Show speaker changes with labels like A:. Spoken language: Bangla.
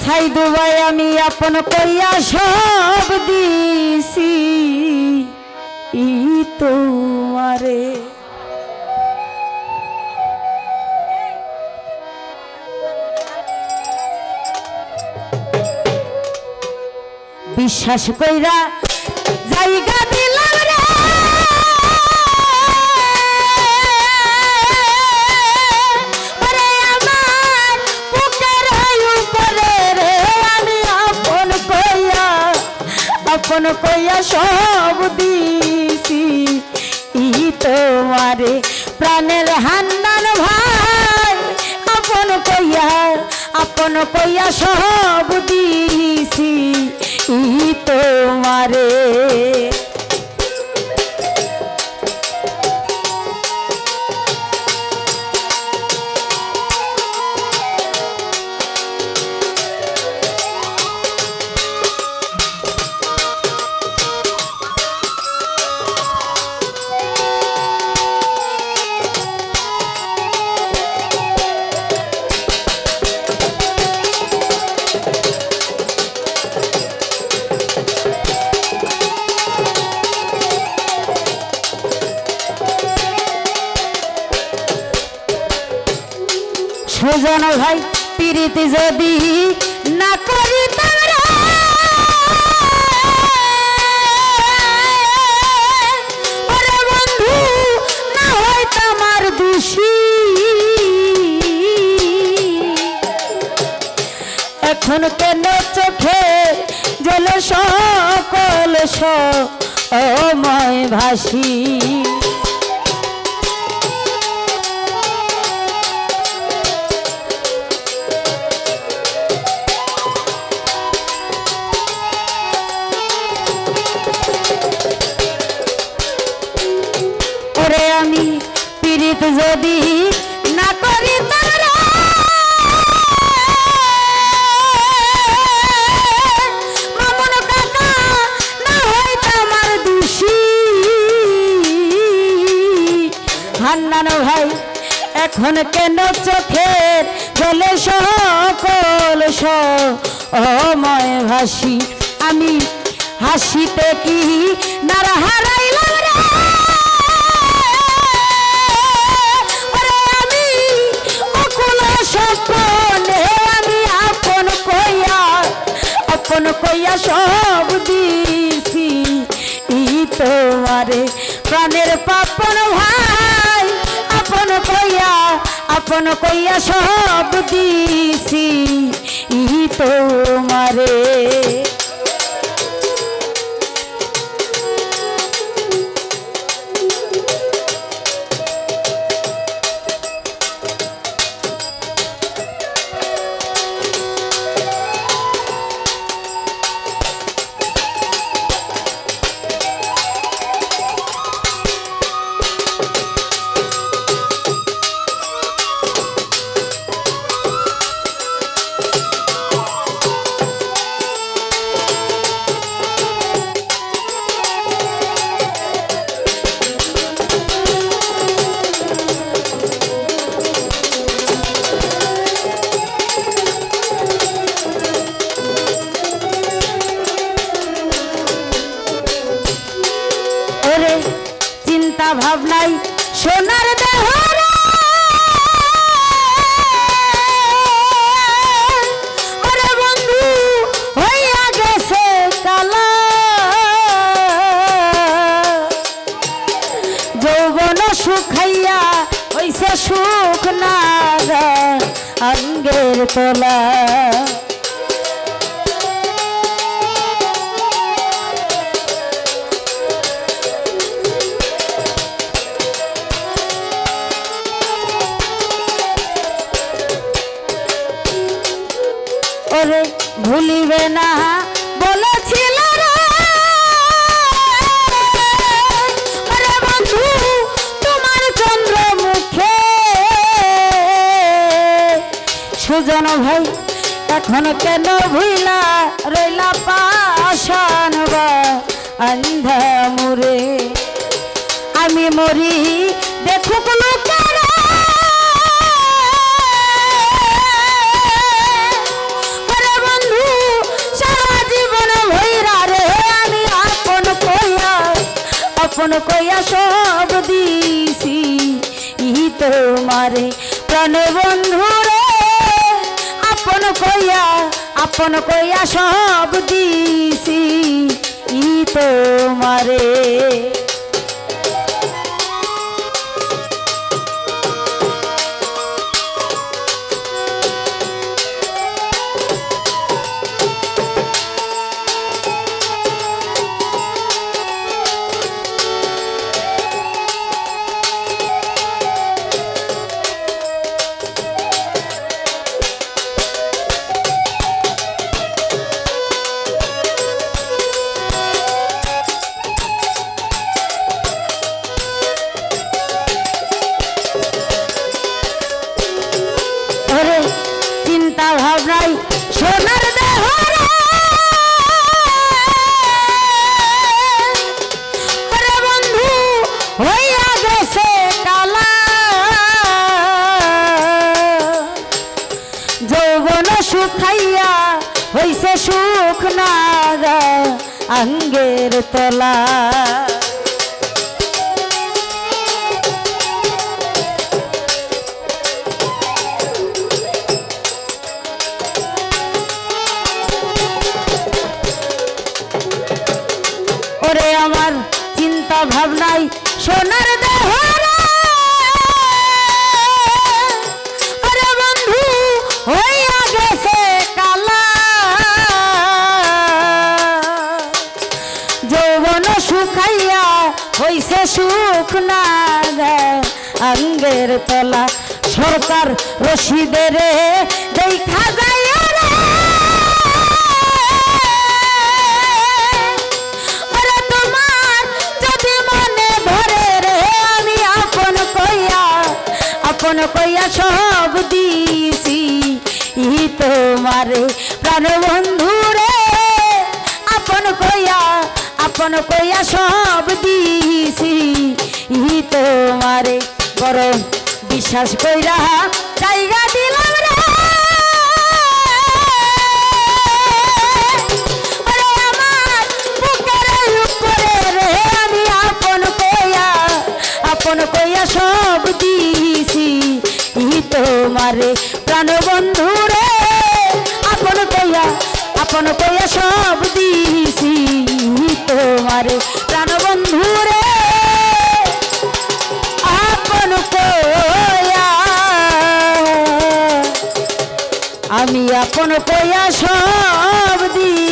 A: ছাই দুবাই আমি আপন কইয়া সব দিছি। ই তোমারে। বিশ্বাস কইরা জায়গা দিলাম কইয়া সব দিছি। ই তোমারে প্রাণের হান্নান ভাই। আপন কইয়া আপন কইয়া সব দিছি। ই তোমারে সুজন ভাই, প্রীতি যদি না করি বন্ধু, না হয় তোমার দোষী। এখন কেন চোখে জল সকল সময় ভাসি? হান্নান ভাই, এখন কেন চোখের জলে সকল সময় ভাসি? আমি হাসিতে কি নারা হারাইলাম সব দিছি। তোমারে প্রাণের পাপন ভাই কইয়া আপন কইয়া সব দিছি তোমারে। চিন্তা ভাবনাই সোনার দেহ সুখাইয়া হইছে সুখ না অঙ্গের তোলা। না, বলেছিল তোমার চন্দ্র মুখে সুজন ভাই, এখন কেন ভুইলা রইলা পাশান বা আন্ধা মুরে আমি মরি, দেখুক লোকেরা কইয়া সব দিছি। তোমারে প্রাণ বন্ধু রে। আপন কইয়া আপন কইয়া সব দিছি। তোমারে সুখাইয়া হইছে সুখ নাগা আঙ্গের তলা। ওরে আমার চিন্তা ভাবনাই সোনার দেহ বন্ধু হইছে সুখ না আঙ্গের তলা। সরকার রশিদের দেখা যায় আপন কইয়া সব দিছি। তোমারে প্রাণ আপন কইয়া সব দিছি? তোমারে বড় বিশ্বাস কইরা জায়গা দিলাম রে। আপন কইয়া সব দিছি। তোমারে প্রাণ বন্ধু রে, আপন কইয়া আপন কইয়া সব দিছি তোমার তোমারে প্রাণ বন্ধু রে। আপন কইয়া, আমি আপন কইয়া সব দিছি।